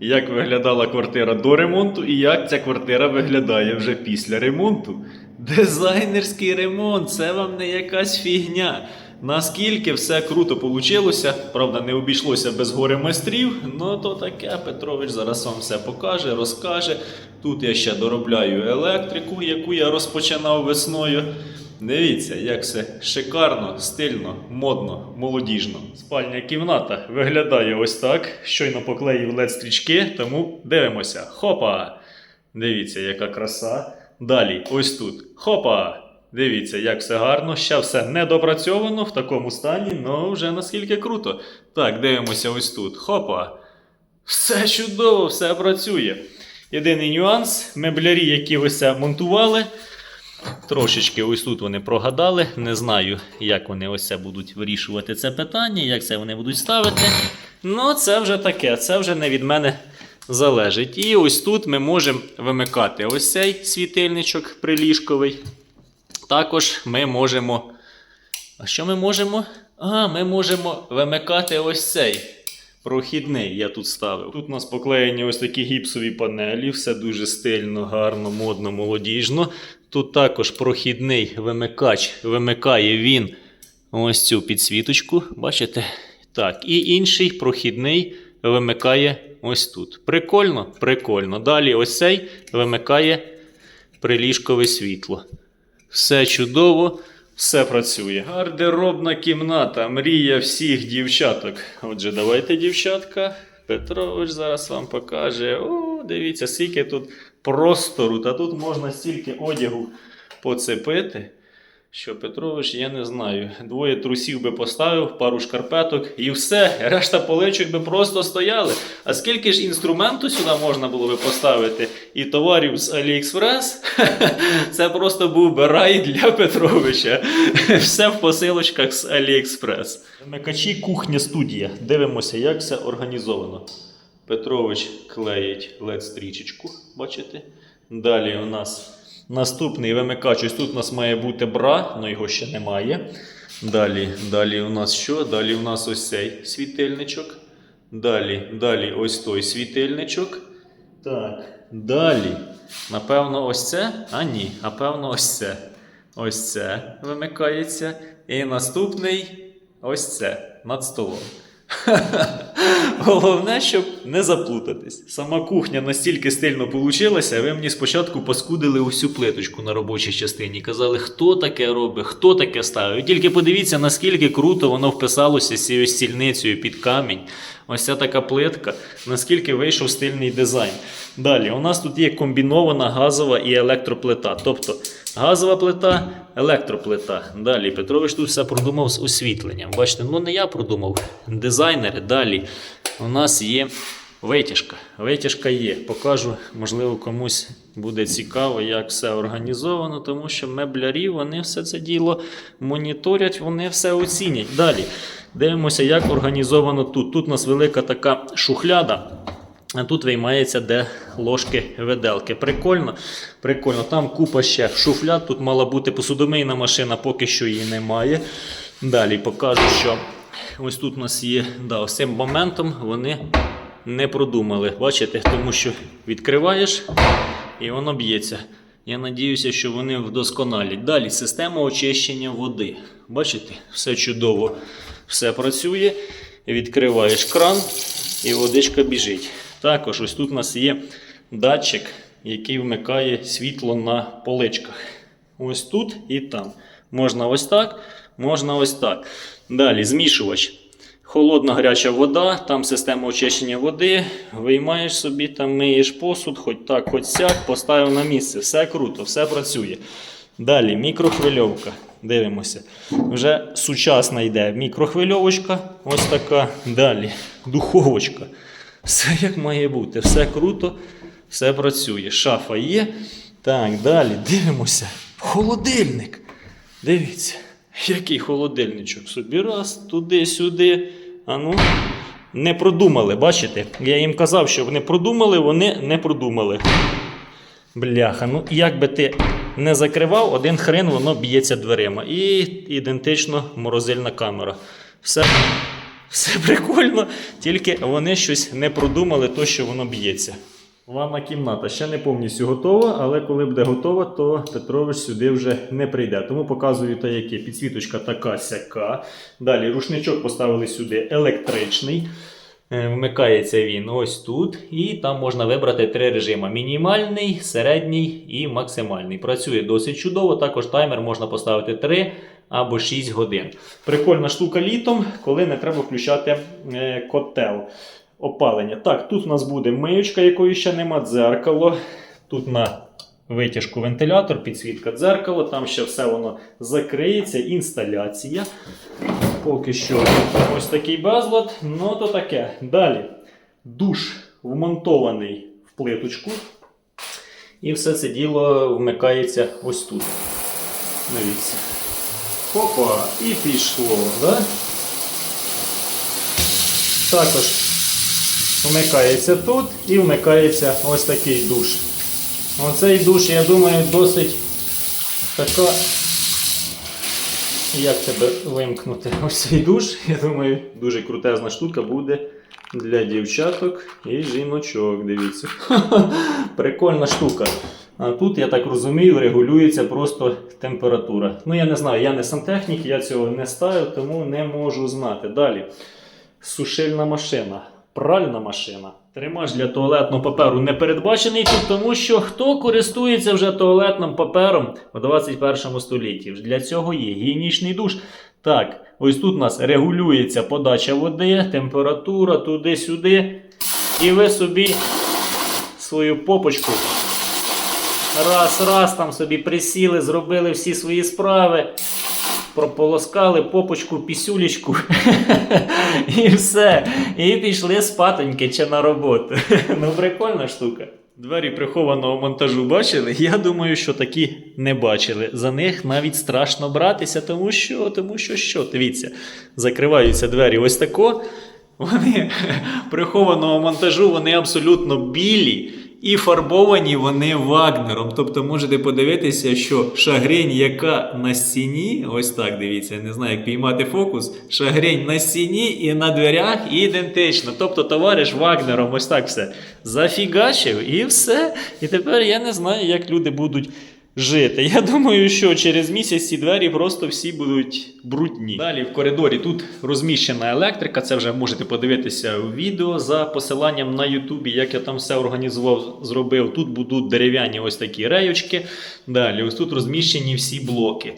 як виглядала квартира до ремонту і як ця квартира виглядає вже після ремонту. Дизайнерський ремонт, це вам не якась фігня. Наскільки все круто получилося, правда, не обійшлося без гори майстрів, ну то таке Петрович зараз вам все покаже, розкаже. Тут я ще доробляю електрику, яку я розпочинав весною. Дивіться, як все шикарно, стильно, модно, молодіжно. Спальня кімната виглядає ось так. Щойно поклеїв led стрічки, тому дивимося. Хопа! Дивіться, яка краса. Далі, ось тут. Хопа! Дивіться, як все гарно. Ще все недопрацьовано в такому стані, але вже наскільки круто. Так, дивимося ось тут. Хопа! Все чудово, все працює. Єдиний нюанс: меблярі, які ось монтували, Трошечки ось тут вони прогадали. Не знаю, як вони ось це будуть вирішувати це питання, як це вони будуть ставити. Ну, це вже таке, це вже не від мене залежить. І ось тут ми можемо вимикати ось цей світильничок приліжковий. Також ми можемо. А що ми можемо? А, ми можемо вимикати ось цей. Прохідний я тут ставив. Тут у нас поклеєні ось такі гіпсові панелі, все дуже стильно, гарно, модно, молодіжно. Тут також прохідний вимикач вимикає він ось цю підсвіточку. Бачите? Так, і інший прохідний вимикає ось тут. Прикольно? Прикольно. Далі ось цей вимикає приліжкове світло. Все чудово, все працює. Гардеробна кімната, мрія всіх дівчаток. Отже, давайте, дівчатка. Петрович зараз вам покаже. О, дивіться, скільки тут простору. Та тут можна стільки одягу поцепити. Що Петрович, я не знаю. Двоє трусів би поставив, пару шкарпеток і все. Решта поличок би просто стояли. А скільки ж інструменту сюди можна було би поставити і товарів з Аліекспрес? Це просто був би рай для Петровича. Все в посилочках з Аліекспрес. Вимикачі кухня студія. Дивимося, як все організовано. Петрович клеїть led стрічечку, бачите? Далі у нас наступний вимикач. Ось тут у нас має бути бра, але його ще немає. Далі, далі у нас що? Далі у нас ось цей світильничок. Далі, далі ось той світильничок. Так, далі. Напевно, ось це? А ні, напевно, ось це. Ось це вимикається. І наступний ось це над столом. Головне, щоб не заплутатись. Сама кухня настільки стильно получилася, ви мені спочатку паскудили усю плиточку на робочій частині. Казали, хто таке робить, хто таке ставить. Тільки подивіться, наскільки круто воно вписалося з цією стільницею під камінь. Ось ця така плитка, наскільки вийшов стильний дизайн. Далі, у нас тут є комбінована газова і електроплита. Тобто газова плита, електроплита. Далі Петрович тут все продумав з освітленням. Бачите, ну не я продумав, дизайнери. Далі у нас є витяжка. Витяжка є. Покажу, можливо, комусь буде цікаво, як все організовано, тому що меблярі вони все це діло моніторять, вони все оцінять. Далі дивимося, як організовано тут. Тут у нас велика така шухляда. Тут виймається, де ложки виделки. Прикольно, прикольно. Там купа ще шуфляд. Тут мала бути посудомийна машина, поки що її немає. Далі покажу, що ось тут у нас є. Да, ось цим моментом вони не продумали. Бачите, тому що відкриваєш і воно б'ється. Я надіюся, що вони вдосконалять. Далі система очищення води. Бачите, все чудово, все працює. Відкриваєш кран і водичка біжить. Також ось тут у нас є датчик, який вмикає світло на поличках. Ось тут і там. Можна ось так, можна ось так. Далі змішувач. Холодна гаряча вода, там система очищення води. Виймаєш собі, там миєш посуд, хоч так, хоч сяк, поставив на місце. Все круто, все працює. Далі мікрохвильовка. Дивимося. Вже сучасна йде мікрохвильовочка. Ось така. Далі духовочка. Все як має бути, все круто, все працює. Шафа є. Так, далі дивимося. Холодильник. Дивіться, який холодильничок. Собі раз, туди-сюди. А ну, не продумали, бачите? Я їм казав, що вони продумали, вони не продумали. Бляха, ну як би ти не закривав, один хрен воно б'ється дверима. І ідентично морозильна камера. Все Все прикольно, тільки вони щось не продумали, то що воно б'ється. Ванна кімната ще не повністю готова, але коли буде готова, то Петрович сюди вже не прийде. Тому показую та яке. Підсвіточка така сяка. Далі рушничок поставили сюди електричний. Е, Вмикається він ось тут, і там можна вибрати три режими: мінімальний, середній і максимальний. Працює досить чудово. Також таймер можна поставити 3 або 6 годин. Прикольна штука літом, коли не треба включати е, котел опалення. Так, тут у нас буде миючка, якої ще нема, дзеркало. Тут на витяжку вентилятор, підсвітка дзеркало, там ще все воно закриється, інсталяція. Поки що ось такий безлад, ну то таке. Далі душ вмонтований в плиточку. І все це діло вмикається ось тут. Дивіться. Хопа, і пішло. Да? Також вмикається тут і вмикається ось такий душ. Оцей душ, я думаю, досить така. Як тебе вимкнути? Ось цей душ, я думаю, дуже крутезна штука буде для дівчаток і жіночок. Дивіться. Прикольна штука. А тут, я так розумію, регулюється просто температура. Ну, я не знаю, я не сантехнік, я цього не ставив, тому не можу знати. Далі. Сушильна машина, пральна машина. Тримач для туалетного паперу не передбачений тут, тому що хто користується вже туалетним папером у 21 столітті? Для цього є гігієнічний душ. Так, ось тут у нас регулюється подача води, температура туди-сюди. І ви собі свою попочку раз, раз там собі присіли, зробили всі свої справи прополоскали попочку, пісюлечку і все. І пішли спатоньки чи на роботу. ну, прикольна штука. Двері прихованого монтажу бачили? Я думаю, що такі не бачили. За них навіть страшно братися, тому що, тому що що? Дивіться, закриваються двері ось тако. Вони прихованого монтажу, вони абсолютно білі. І фарбовані вони вагнером. Тобто можете подивитися, що шагрень, яка на стіні, ось так дивіться, я не знаю, як піймати фокус. Шагрень на стіні і на дверях ідентично. Тобто товариш Вагнером ось так все зафігачив і все. І тепер я не знаю, як люди будуть. Жити. Я думаю, що через місяць ці двері просто всі будуть брудні. Далі в коридорі тут розміщена електрика. Це вже можете подивитися у відео за посиланням на Ютубі, як я там все організував, зробив. Тут будуть дерев'яні ось такі реючки. Далі, ось тут розміщені всі блоки.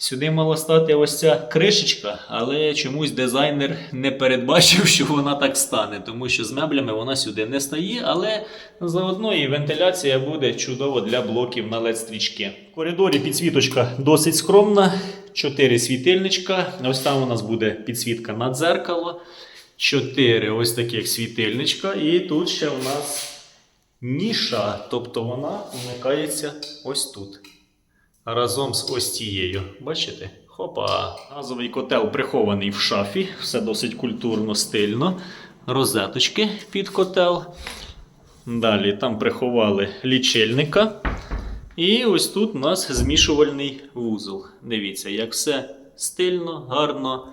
Сюди мала стати ось ця кришечка, але чомусь дизайнер не передбачив, що вона так стане, тому що з меблями вона сюди не стає, але заодно і вентиляція буде чудово для блоків на led стрічки. В коридорі підсвіточка досить скромна, 4 світильничка. Ось там у нас буде підсвітка на дзеркало, 4 ось таких світильничка, і тут ще у нас ніша, тобто вона вмикається ось тут разом з ось цією. Бачите? Хопа. Газовий котел прихований в шафі, все досить культурно, стильно. Розеточки під котел. Далі там приховали лічильника. І ось тут у нас змішувальний вузол. Дивіться, як все стильно, гарно.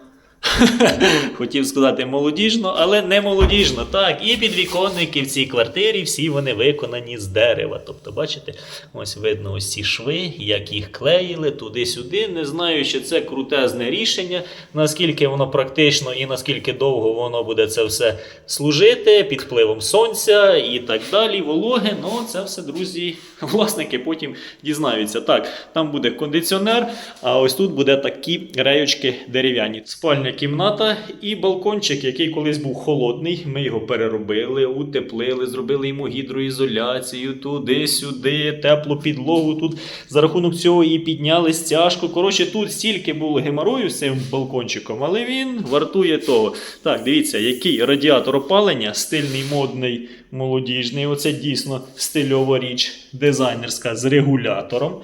Хотів сказати молодіжно, але не молодіжно. Так, і підвіконники в цій квартирі всі вони виконані з дерева. Тобто, бачите, ось видно ось ці шви, як їх клеїли туди-сюди. Не знаю, чи це крутезне рішення, наскільки воно практично і наскільки довго воно буде це все служити під впливом сонця і так далі, вологи. Ну, це все, друзі, власники потім дізнаються. Так, там буде кондиціонер, а ось тут буде такі реючки дерев'яні. Спальня кімната і балкончик, який колись був холодний. Ми його переробили, утеплили, зробили йому гідроізоляцію туди-сюди, теплу підлогу. Тут за рахунок цього і підняли стяжку. Коротше, тут стільки було геморою з цим балкончиком, але він вартує того. Так, дивіться, який радіатор опалення, стильний, модний, молодіжний. Оце дійсно стильова річ, дизайнерська з регулятором.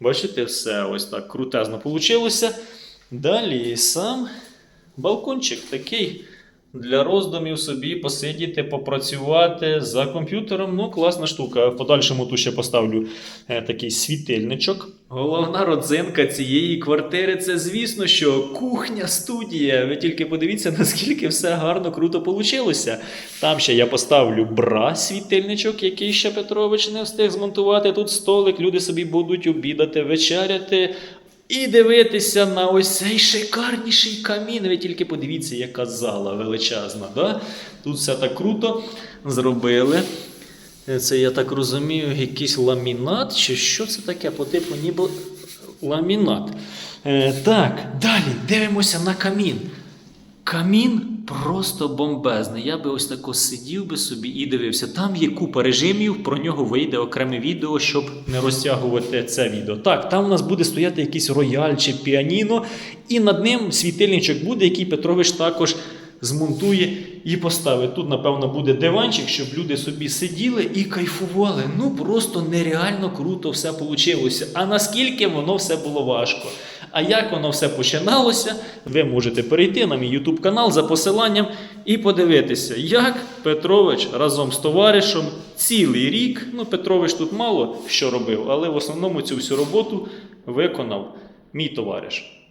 Бачите, все ось так крутезно вийшло. Далі сам балкончик такий для роздумів собі посидіти, попрацювати за комп'ютером. Ну, класна штука. В подальшому тут ще поставлю е, такий світильничок. Головна родзинка цієї квартири це, звісно, що кухня студія. Ви тільки подивіться, наскільки все гарно, круто получилося. Там ще я поставлю бра світильничок, який ще Петрович не встиг змонтувати. Тут столик, люди собі будуть обідати, вечеряти. І дивитися на ось цей шикарніший камін. Ви тільки подивіться, яка зала величезна. Да? Тут все так круто зробили. Це, я так розумію, якийсь ламінат, чи що це таке по типу ніби ламінат. Е, так, далі дивимося на камін. Камін просто бомбезний. Я би ось тако сидів би собі і дивився. Там є купа режимів, про нього вийде окреме відео, щоб не розтягувати це відео. Так, там у нас буде стояти якийсь рояль чи піаніно, і над ним світильничок буде, який Петрович також змонтує і поставить. Тут, напевно, буде диванчик, щоб люди собі сиділи і кайфували. Ну просто нереально круто все вийшло. А наскільки воно все було важко. А як воно все починалося, ви можете перейти на мій YouTube канал за посиланням і подивитися, як Петрович разом з товаришем цілий рік. Ну, Петрович тут мало що робив, але в основному цю всю роботу виконав мій товариш.